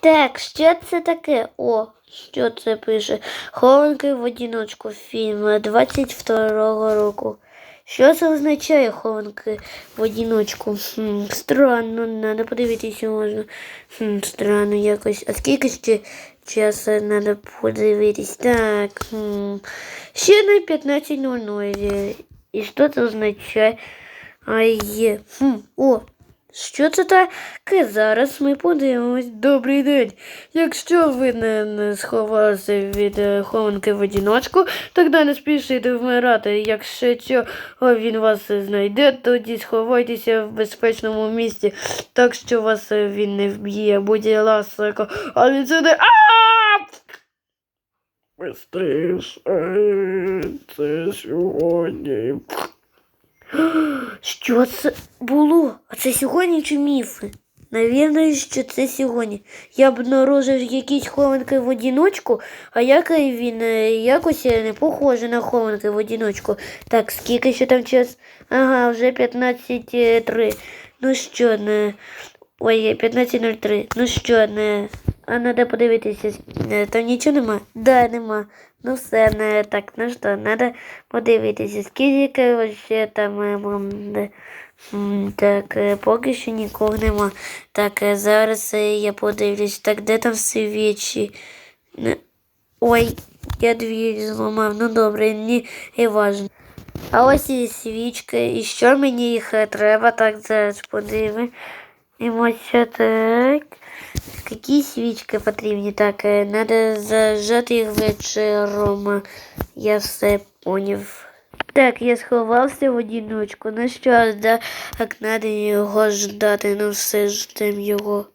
Так, що це таке? О, що це пише? Хованки в одиночку фільм 22-го року. Що це означає хованки в одиночку? Хм, странно, надо подивитися можна. Хм, странно якось. А скільки ще часу треба подивитись? Так. Хм. Ще на 15.00. І що це означає? А є. Хм, о, що це таке? Зараз ми подивимось. Добрий день. Якщо ви не, не сховалися від е, хованки в одиночку, тоді не спішите вмирати. Якщо цього він вас знайде, тоді сховайтеся в безпечному місці, так що вас е, він не вб'є. Будь ласка, а він сюди. А! Бистріше, це сьогодні. Що це було? А це сьогодні чи міфи? Навірно, що це сьогодні. Я обнаружив якісь хованки в одиночку, а який він е, якось е, не похоже на хованки в одиночку. Так, скільки ще там час? Ага, вже 15.3. Ну що, не. Ой, 15.03. Ну що, не. А треба подивитися. Е, Там нічого нема? Да, нема. Ну все, не так, ну що, треба подивитися, скільки ще там. е. Так, е, поки що нікого нема. Так, зараз я подивлюсь. Так, де там свічі? Ой, я дві зламав. Ну добре, не і важно. А ось і свічки. І що мені їх треба? Так, зараз подивимося. Так. Які свічки потрібні? Так, треба зажати їх вечором. Я все поняв. Так, я сховався в одиночку. Ну що, так треба його ждати, ну все ждем його.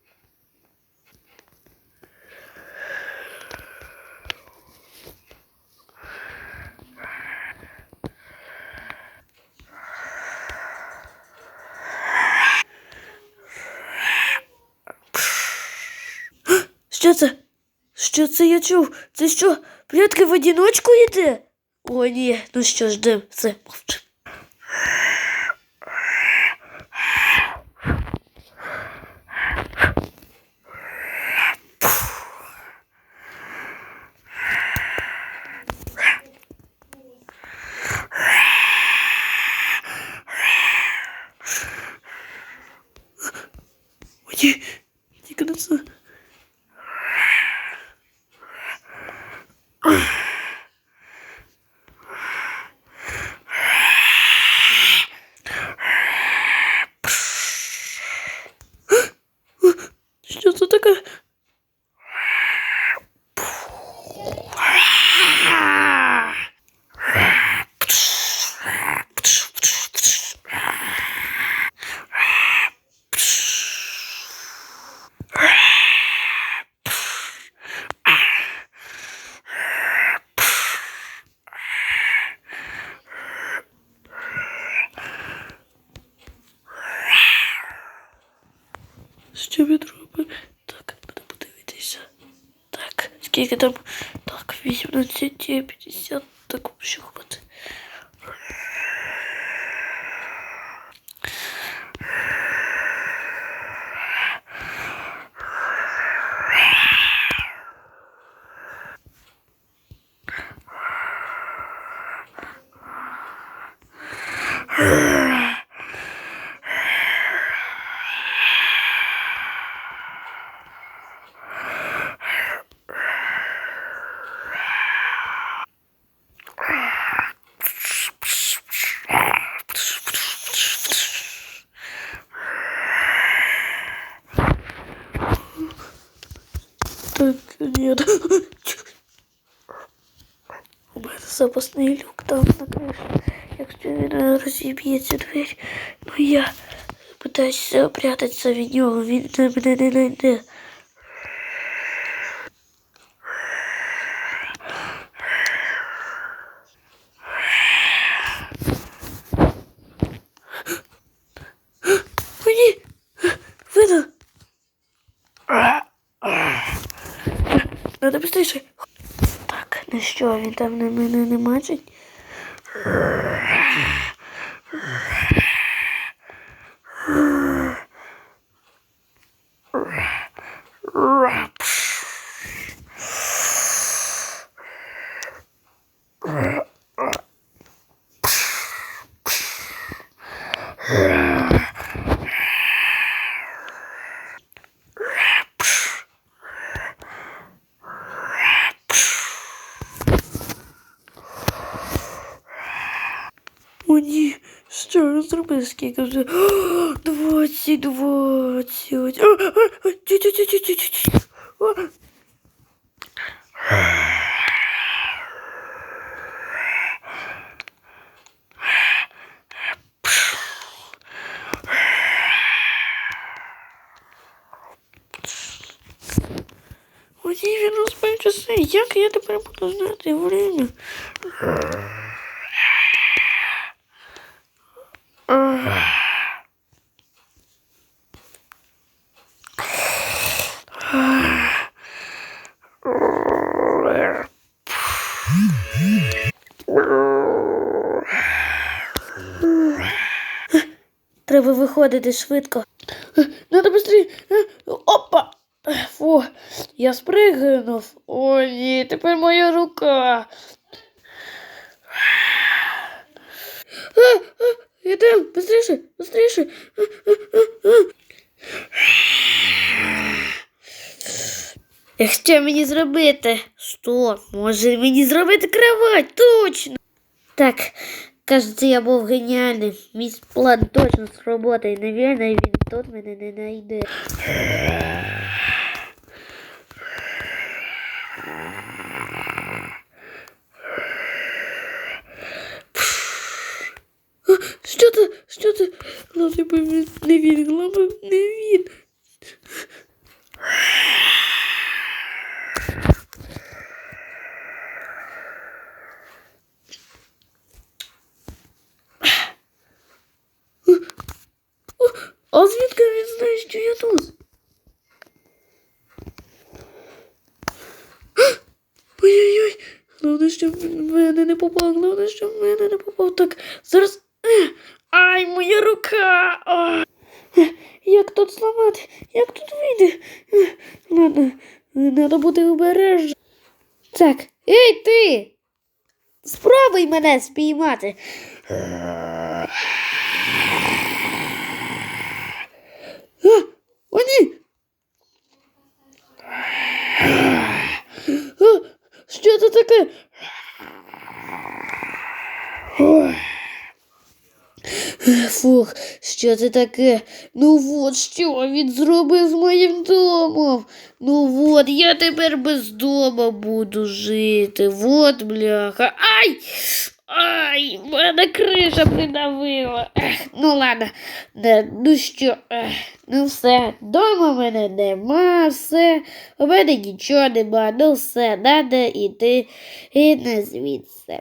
Що це? Що це я чув? Це що, прятки в одиночку йде? О, ні, ну що ж, дим, це мовчи. Ой, тільки на це. Що це таке? Що він робить? Так, треба подивитися. Так, скільки там? Так, 18, 50, так, що хватить. Нет. У мене запасний люк там на криші. Якщо він розіб'ється двері, ну я питаюся прятатися від нього. Надо быстріше. Так, ну що, він там на мене не мачить? Рап. О, ні, що я зробив? Скільки вже? О, Двадцять, двадцять. А, а, а, тю, тю, тю, тю, тю, тю, тю. А. О, ні, він розбив часи. Як я тепер буду знати время? Треба виходити швидко. Надо быстрее. Опа! Фу, я спригнув. О, ні, тепер моя рука. А, а, Ідем, быстріше, быстріше. Ех, Що мені зробити? Що? Може мені зробити кровать? Точно. Так, кажеться, я був геніальним. Мій план точно сработає. Навірно, він тут мене не знайде. Що це? Що це? Бо не він, головне, не він. А звідки він знає, що я тут? Ой-ой-ой, головне, щоб в мене не попав, головне, щоб в мене не попав. Так, зараз. Ай, моя рука! А. Е, Як тут зламати? Як тут вийде? Ладно, треба бути обережним. Так, ей ти! Спробуй мене спіймати. О, ні! Що це таке? Фух, що це таке? Ну от що він зробив з моїм домом. Ну от, я тепер без дома буду жити. Вот, бляха. Ай! Мене придавила. Ех, ну ладно, не, ну що, ех, ну все, дома мене нема, все, у мене нічого нема, ну все, надо іти і не звідси.